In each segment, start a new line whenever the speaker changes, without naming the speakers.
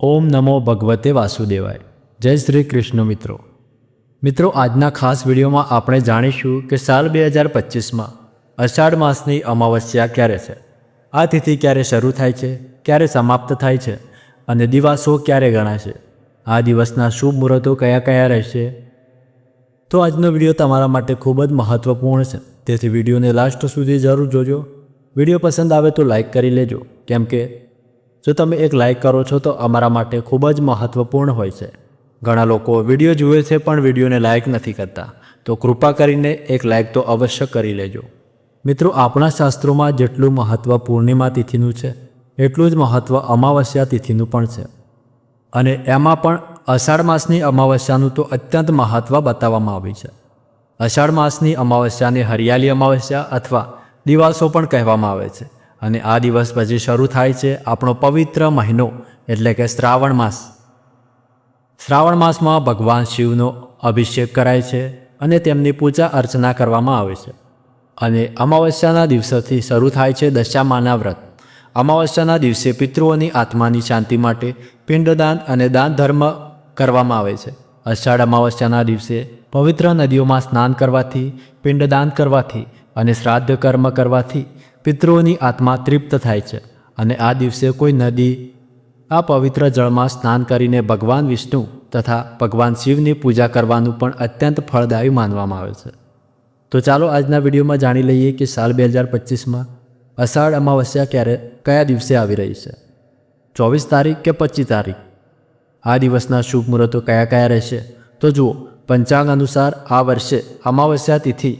ઓમ નમો ભગવતે વાસુદેવાય. જય શ્રી કૃષ્ણ મિત્રો. મિત્રો, આજના ખાસ વિડીયોમાં આપણે જાણીશું કે સાલ બે હજાર પચીસમાં અષાઢ માસની અમાવસ્યા ક્યારે છે? આ તિથિ ક્યારે શરૂ થાય છે? ક્યારે સમાપ્ત થાય છે? અને દિવાસો ક્યારે ગણાશે? આ દિવસના શુભ મુહૂર્તો કયા કયા રહેશે? તો આજનો વીડિયો તમારા માટે ખૂબ જ મહત્ત્વપૂર્ણ છે. તેથી વિડીયોને લાસ્ટ સુધી જરૂર જોજો. વીડિયો પસંદ આવે તો લાઈક કરી લેજો. કેમ કે જો તમે એક લાઇક કરો છો તો અમારા માટે ખૂબ જ મહત્ત્વપૂર્ણ હોય છે. ઘણા લોકો વીડિયો જુએ છે પણ વિડીયોને લાઇક નથી કરતા. તો કૃપા કરીને એક લાઇક તો અવશ્ય કરી લેજો. મિત્રો, આપણા શાસ્ત્રોમાં જેટલું મહત્ત્વ પૂર્ણિમા તિથિનું છે, એટલું જ મહત્ત્વ અમાવસ્યા તિથિનું પણ છે. અને એમાં પણ અષાઢ માસની અમાવસ્યાનું તો અત્યંત મહત્ત્વ બતાવવામાં આવ્યું છે. અષાઢ માસની અમાવસ્યાને હરિયાળી અમાવસ્યા અથવા દિવાસો પણ કહેવામાં આવે છે. અને આ દિવસ પછી શરૂ થાય છે આપણો પવિત્ર મહિનો, એટલે કે શ્રાવણ માસ. શ્રાવણ માસમાં ભગવાન શિવનો અભિષેક કરાય છે અને તેમની પૂજા અર્ચના કરવામાં આવે છે. અને અમાવસ્યાના દિવસોથી શરૂ થાય છે દશામાના વ્રત. અમાવસ્યાના દિવસે પિતૃઓની આત્માની શાંતિ માટે પિંડદાન અને દાન ધર્મ કરવામાં આવે છે. અષાઢ અમાવસ્યાના દિવસે પવિત્ર નદીઓમાં સ્નાન કરવાથી, પિંડદાન કરવાથી અને શ્રાદ્ધ કર્મ કરવાથી પિતૃઓની આત્મા તૃપ્ત થાય છે અને આ દિવસે કોઈ નદી, આ પવિત્ર જળમાં સ્નાન કરીને ભગવાન વિષ્ણુ તથા ભગવાન શિવની પૂજા કરવાનું પણ અત્યંત ફળદાયી માનવામાં આવે છે. તો ચાલો આજના વિડીયોમાં જાણી લઈએ કે સાલ બે હજાર પચીસમાં અષાઢ અમાવસ્યા ક્યારે, કયા દિવસે આવી રહી છે? ચોવીસ તારીખ કે પચીસ તારીખ? આ દિવસના શુભ મુહૂર્તો કયા કયા રહેશે? તો જુઓ, પંચાંગ અનુસાર આ વર્ષે અમાવસ્યા તિથિ,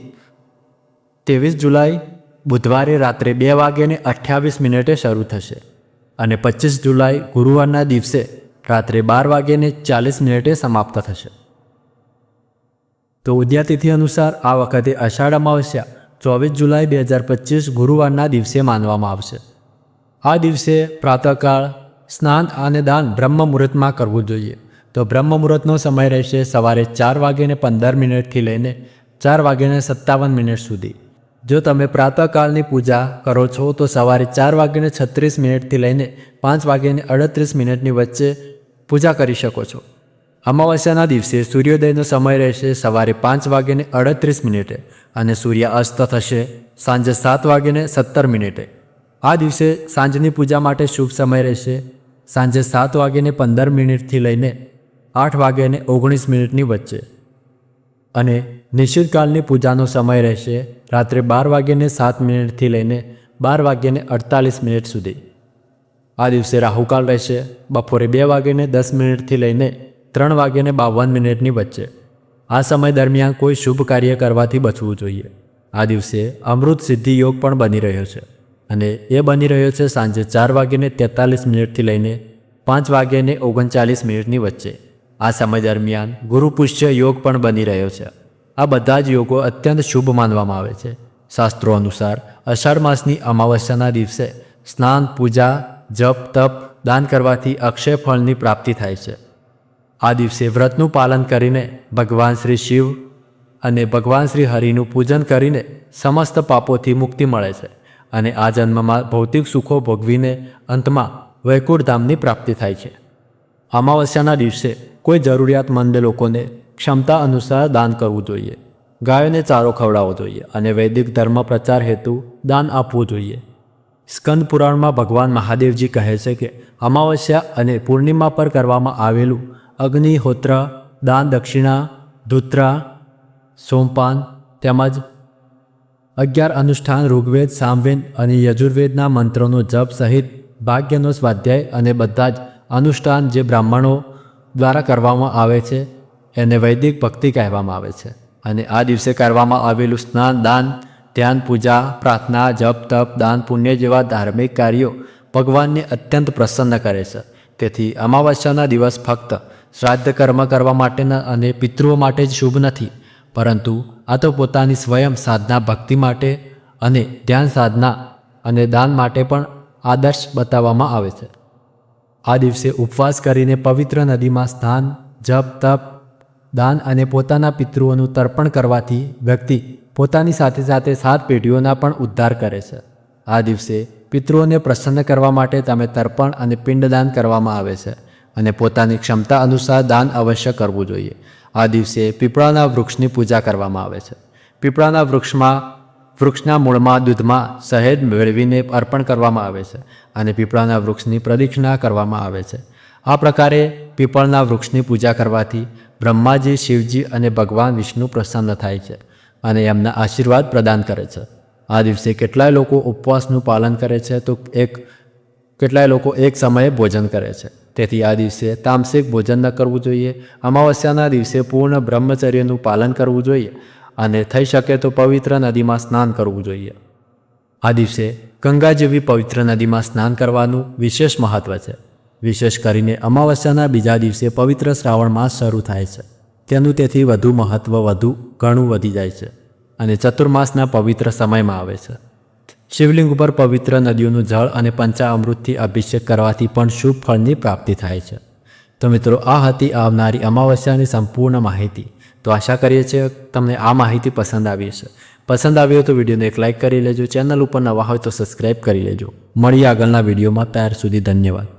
ત્રેવીસ જુલાઈ બુધવારે રાત્રે બે વાગ્યાને અઠ્યાવીસ મિનિટે શરૂ થશે અને પચીસ જુલાઈ ગુરુવારના દિવસે રાત્રે બાર વાગ્યાને ચાલીસ મિનિટે સમાપ્ત થશે. તો ઉદ્યાતિથિ અનુસાર આ વખતે અષાઢ અમાવસ્યા ચોવીસ જુલાઈ બે હજાર પચીસ ગુરુવારના દિવસે માનવામાં આવશે. આ દિવસે પ્રાતઃકાળ, સ્નાન અને દાન બ્રહ્મ મુહૂર્તમાં કરવું જોઈએ. તો બ્રહ્મ મુહૂર્તનો સમય રહેશે સવારે ચાર વાગ્યાને પંદર મિનિટથી લઈને ચાર વાગ્યાને સત્તાવન મિનિટ સુધી. જો તમે પ્રાતઃકાળની પૂજા કરો છો, તો સવારે ચાર વાગ્યાને છત્રીસ મિનિટથી લઈને પાંચ વાગ્યાને અડત્રીસ મિનિટની વચ્ચે પૂજા કરી શકો છો. અમાવસ્યાના દિવસે સૂર્યોદયનો સમય રહેશે સવારે પાંચ વાગ્યાને અડત્રીસ મિનિટે અને સૂર્ય અસ્ત થશે સાંજે સાત વાગ્યાને સત્તર મિનિટે. આ દિવસે સાંજની પૂજા માટે શુભ સમય રહેશે સાંજે સાત વાગ્યાને પંદર મિનિટથી લઈને આઠ વાગ્યાને ઓગણીસ મિનિટની વચ્ચે. અને નિશ્ચિતકાલની પૂજાનો સમય રહેશે રાત્રે બાર વાગ્યાને સાત મિનિટથી લઈને બાર વાગ્યાને અડતાલીસ મિનિટ સુધી. આ દિવસે રાહુકાળ રહેશે, બપોરે બે વાગ્યાને દસ મિનિટથી લઈને ત્રણ વાગ્યાને બાવન મિનિટની વચ્ચે. આ સમય દરમિયાન કોઈ શુભ કાર્ય કરવાથી બચવું જોઈએ. આ દિવસે અમૃત સિદ્ધિ યોગ પણ બની રહ્યો છે અને એ બની રહ્યો છે સાંજે ચાર વાગ્યાને તેતાલીસ મિનિટથી લઈને પાંચ વાગ્યાને ઓગણચાલીસ મિનિટની વચ્ચે. આ સમય દરમિયાન ગુરુ પુષ્ય યોગ પણ બની રહ્યો છે. આ બધા જ યોગો અત્યંત શુભ માનવામાં આવે છે. શાસ્ત્રો અનુસાર અષાઢ માસની અમાવસ્યાના દિવસે સ્નાન, પૂજા, જપ, તપ, દાન કરવાથી અક્ષય ફળની પ્રાપ્તિ થાય છે. આ દિવસે વ્રતનું પાલન કરીને ભગવાન શ્રી શિવ અને ભગવાન શ્રી હરિનું પૂજન કરીને સમસ્ત પાપોથી મુક્તિ મળે છે અને આ જન્મમાં ભૌતિક સુખો ભોગવીને અંતમાં વૈકુંઠ પ્રાપ્તિ થાય છે. અમાવસ્યાના દિવસે કોઈ જરૂરિયાતમંદ લોકોને ક્ષમતા અનુસાર દાન કરવું જોઈએ. ગાયોને ચારો ખવડાવવો જોઈએ અને વૈદિક ધર્મ પ્રચાર હેતુ દાન આપવું જોઈએ. સ્કંદ પુરાણમાં ભગવાન મહાદેવજી કહે છે કે, અમાવસ્યા અને પૂર્ણિમા પર કરવામાં આવેલું અગ્નિહોત્ર દાન, દક્ષિણા, ધૂત્રા, સોમપાન, તેમજ અગિયાર અનુષ્ઠાન, ઋગ્વેદ, સામવેદ અને યજુર્વેદના મંત્રોનો જપ સહિત ભાગ્યનો સ્વાધ્યાય અને બધા જ અનુષ્ઠાન જે બ્રાહ્મણો દ્વારા કરવામાં આવે છે એને વૈદિક ભક્તિ કહેવામાં આવે છે. અને આ દિવસે કરવામાં આવેલું સ્નાન, દાન, ધ્યાન, પૂજા, પ્રાર્થના, જપ, તપ, દાન, પુણ્ય જેવા ધાર્મિક કાર્યો ભગવાનને અત્યંત પ્રસન્ન કરે છે. તેથી અમાવસ્યાના દિવસ ફક્ત શ્રાદ્ધ કર્મ કરવા માટેના અને પિતૃઓ માટે જ શુભ નથી, પરંતુ આ તો પોતાની સ્વયં સાધના ભક્તિ માટે અને ધ્યાન સાધના અને દાન માટે પણ આદર્શ બતાવવામાં આવે છે. આ દિવસે ઉપવાસ કરીને પવિત્ર નદીમાં સ્નાન, જપ, તપ દાન અને પોતાના પિતૃઓનું તર્પણ કરવાથી વ્યક્તિ પોતાની સાથે સાથે સાત પેઢીઓના પણ ઉદ્ધાર કરે છે. આ દિવસે પિતૃઓને પ્રસન્ન કરવા માટે તમે તર્પણ અને પિંડદાન કરવામાં આવે છે અને પોતાની ક્ષમતા અનુસાર દાન અવશ્ય કરવું જોઈએ. આ દિવસે પીપળાના વૃક્ષની પૂજા કરવામાં આવે છે. પીપળાના વૃક્ષમાં, વૃક્ષના મૂળમાં દૂધમાં સહેજ મેળવીને અર્પણ કરવામાં આવે છે અને પીપળાના વૃક્ષની પ્રદક્ષિણા કરવામાં આવે છે. આ પ્રકારે પીપળના વૃક્ષની પૂજા કરવાથી બ્રહ્માજી, શિવજી અને ભગવાન વિષ્ણુ પ્રસન્ન થાય છે અને એમના આશીર્વાદ પ્રદાન કરે છે. આ દિવસે કેટલાય લોકો ઉપવાસનું પાલન કરે છે તો એક, કેટલાય લોકો એક સમયે ભોજન કરે છે. તેથી આ દિવસે તામસિક ભોજન ન કરવું જોઈએ. અમાવસ્યાના દિવસે પૂર્ણ બ્રહ્મચર્યનું પાલન કરવું જોઈએ અને થઈ શકે તો પવિત્ર નદીમાં સ્નાન કરવું જોઈએ. આ દિવસે ગંગા જેવી પવિત્ર નદીમાં સ્નાન કરવાનું વિશેષ મહત્ત્વ છે. વિશેષ કરીને અમાવસ્યાના બીજા દિવસે પવિત્ર શ્રાવણ માસ શરૂ થાય છે. તેનું તેથી વધુ મહત્ત્વ વધુ ઘણું વધી જાય છે અને ચતુર્માસના પવિત્ર સમયમાં આવે છે. શિવલિંગ ઉપર પવિત્ર નદીઓનું જળ અને પંચામૃતથી અભિષેક કરવાથી પણ શુભ ફળની પ્રાપ્તિ થાય છે. તો મિત્રો, આ હતી આવનારી અમાવસ્યાની સંપૂર્ણ માહિતી. તો આશા કરીએ છીએ તમને આ માહિતી પસંદ આવી હશે. પસંદ આવી હોય તો વિડીયોને એક લાઇક કરી લેજો. ચેનલ ઉપર નવા હોય તો સબસ્ક્રાઈબ કરી લેજો. મળીએ આગળના વિડીયોમાં. ત્યાર સુધી ધન્યવાદ.